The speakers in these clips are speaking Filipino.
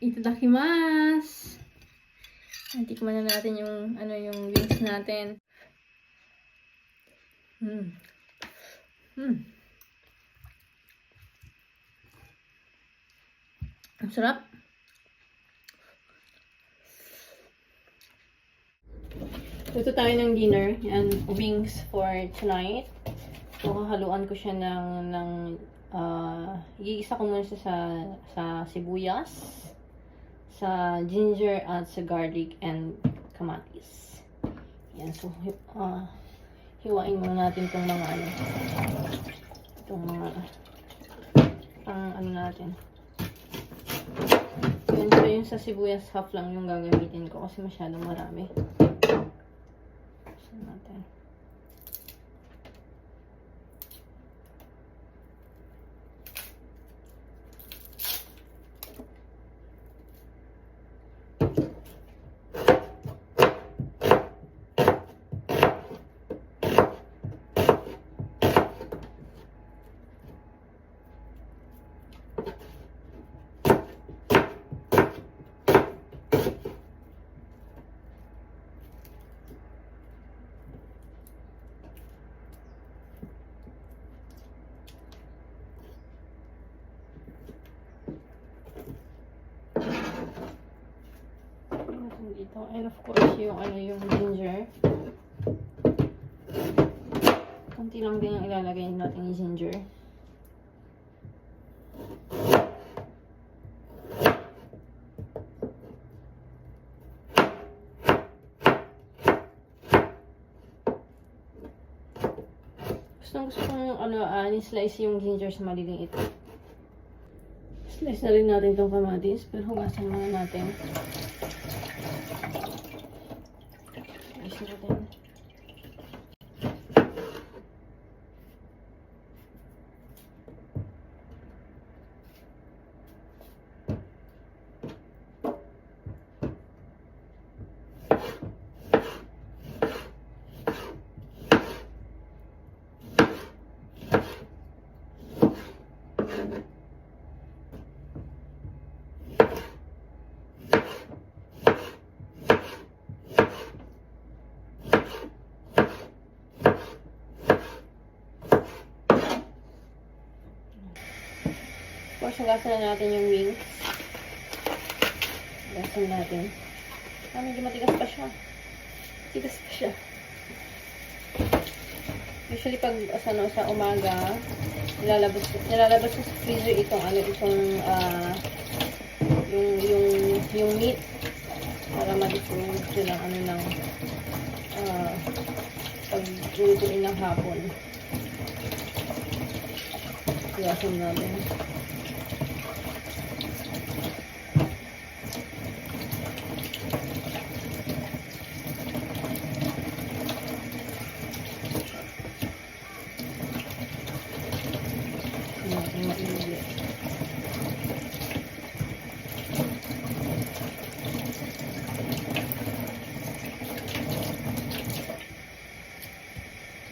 Itadakimasu! Tikman na natin yung, ano, yung wings natin. Hmm. Hmm. Ang sarap. Luto tayo ng dinner. Yan, wings for tonight. So, haluan ko siya ng, ng, uh, igigisa ko muna siya sa, sa sibuyas, sa ginger, at sa garlic, and kamatis. Yan, so, uh, hiwain muna natin itong mga, ano, itong mga, pang, ano natin. Yun, so yung sa sibuyas, half lang yung gagamitin ko kasi masyadong marami. So, natin. natin dito. And of course, yung ano yung ginger. Kunti lang din ang ilalagay natin yung ginger. Gusto gusto kong ano, uh, ni-slice yung ginger sa maliliit. Slice na rin natin itong kamatis, pero hugasan muna natin. Slice natin. Tapos, hugasan na natin yung wings. Hugasan natin. Ah, medyo matigas pa siya. Matigas pa siya. Usually, pag ano, sa umaga, nilalabas, nilalabas sa freezer itong, ano, itong, ah, yung, yung, yung meat. Para ma-dispose sila, ano, ng, ah, pag ng hapon. Hugasan natin. natin mainit.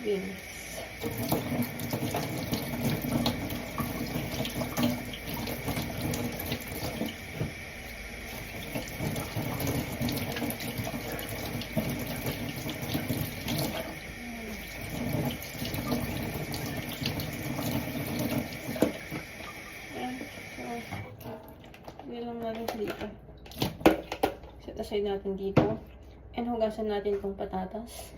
Beans. Ayan. So, hindi lang natin siya dito. Set aside natin dito. And hugasan natin itong patatas.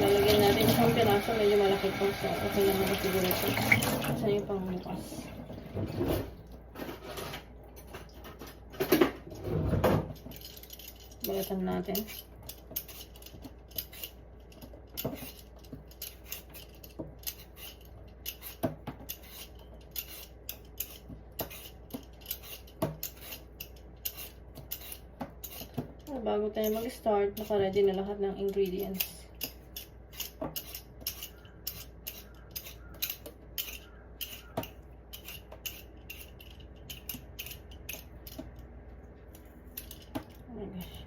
Lalagyan natin isang piraso. Medyo malaki po. So, okay naman siguro ito. Saan yung pangbukas? Balatan natin. Bago tayo mag-start, naka-ready na lahat ng ingredients. Oh my gosh.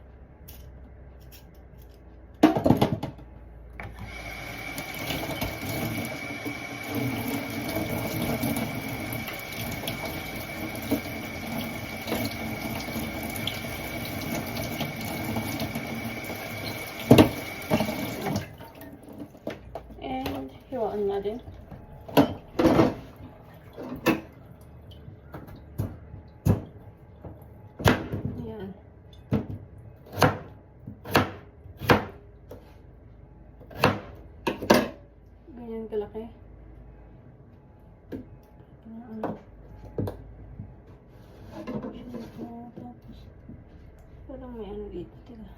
Parang may ano dito. Teka.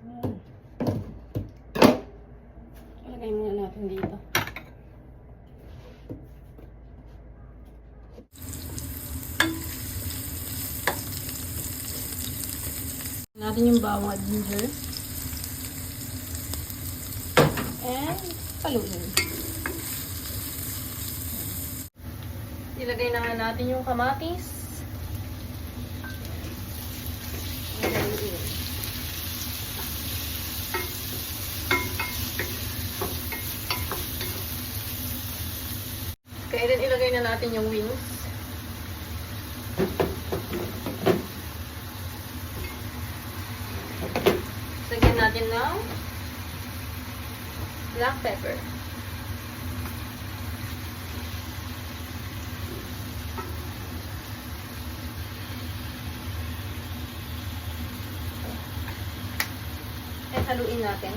Ayan. Ilagay muna natin dito. Natin yung bawang at ginger. And paluin. Ilagay na nga natin yung kamatis. Kaya din ilagay na natin yung wings. Lagyan natin ng black pepper. At haluin natin.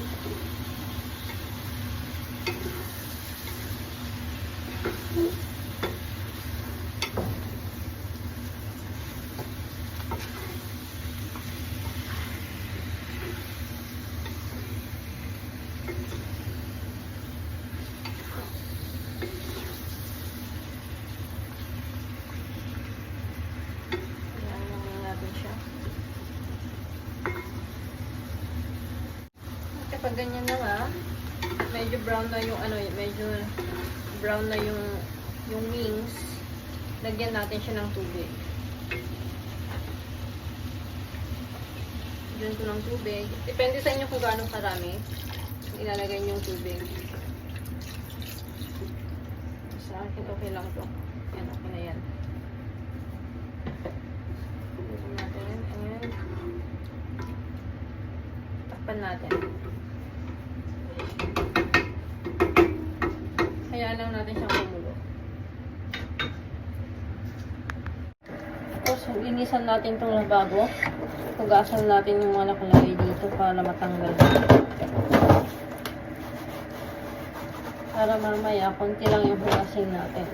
Ayan lang natin siya. At kapag ganyan na nga, medyo brown na yung ano, medyo brown na yung yung wings, lagyan natin siya ng tubig. Lagyan ko ng tubig. Depende sa inyo kung gaano karami ilalagay niyo yung tubig. Sa akin, okay lang to. Yan, okay na yan. And takpan natin. Hayaan lang natin siyang kumulo. Tapos, linisan natin itong lababo. Hugasan natin yung mga nakalagay dito para matanggal. Para mamaya, konti lang yung hugasin natin.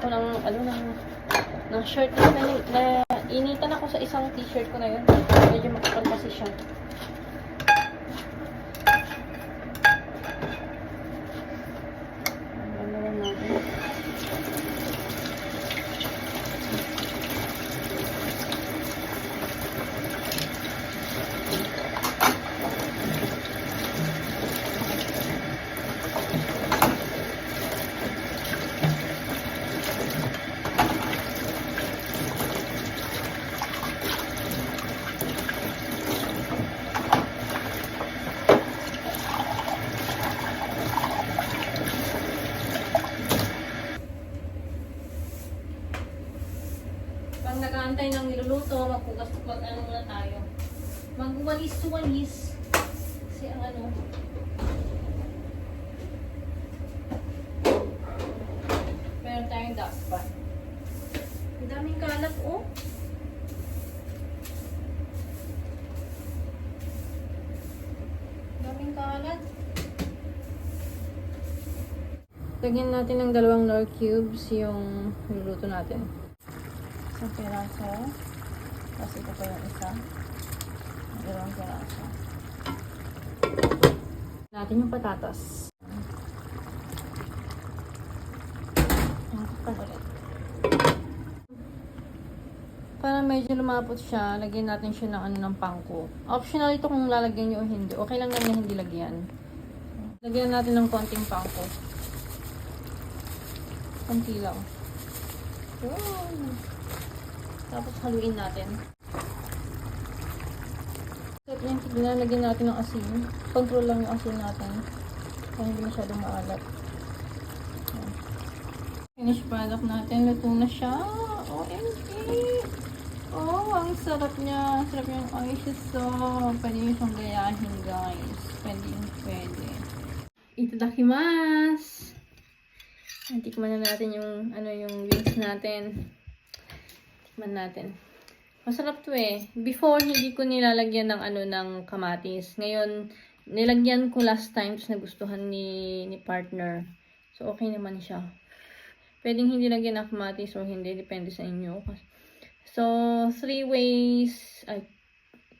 Ako ng, ano, ng, ng shirt na, na, initan ako sa isang t-shirt ko na yun. Medyo makapal kasi siya. Ang ganda lang natin. Pag nag-aantay niluluto, magpugas mag ano muna tayo. Magwalis-walis. Kasi ang ano. Meron tayong dakpan. Ang daming kalat, oh. Daming kalat. Lagyan natin ng dalawang nor cubes yung niluluto natin. Isang piraso. Tapos ito pa yung isa. Dalawang piraso. Natin yung patatas. Para medyo lumapot siya, lagyan natin siya ng ano ng pangko. Optional ito kung lalagyan nyo o hindi. Okay lang naman hindi lagyan. Lagyan natin ng konting pangko. Konti lang. Yun. Tapos haluin natin. So, Yan, lalagyan natin ng asin. Control lang yung asin natin. Kaya hindi masyadong maalat. Yan. Finished product natin. Luto na siya. OMG! Oh, ang sarap niya. Sarap yung ayos so. Pwede nyo siyang gayahin, guys. Pwede yung pwede. Itadakimasu! Tikman na natin yung, ano, yung wings natin. Tikman natin. Masarap to eh. Before, hindi ko nilalagyan ng ano ng kamatis. Ngayon, nilagyan ko last time na gustuhan ni, ni partner. So, okay naman siya. Pwedeng hindi lagyan ng kamatis o hindi. Depende sa inyo. So, three ways, ay,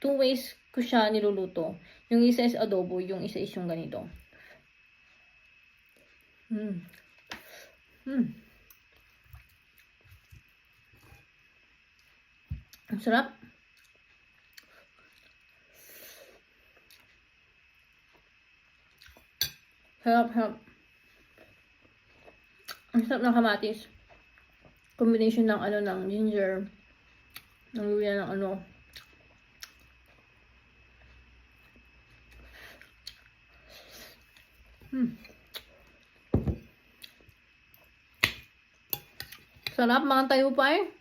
two ways ko siya niluluto. Yung isa is adobo, yung isa is yung ganito. Hmm. Hmm. Ang sarap. Sarap, sarap. Ang sarap ng kamatis. Combination ng ano, ng ginger. Ng luya ng ano. Hmm. Sarap, mga tayo pa eh.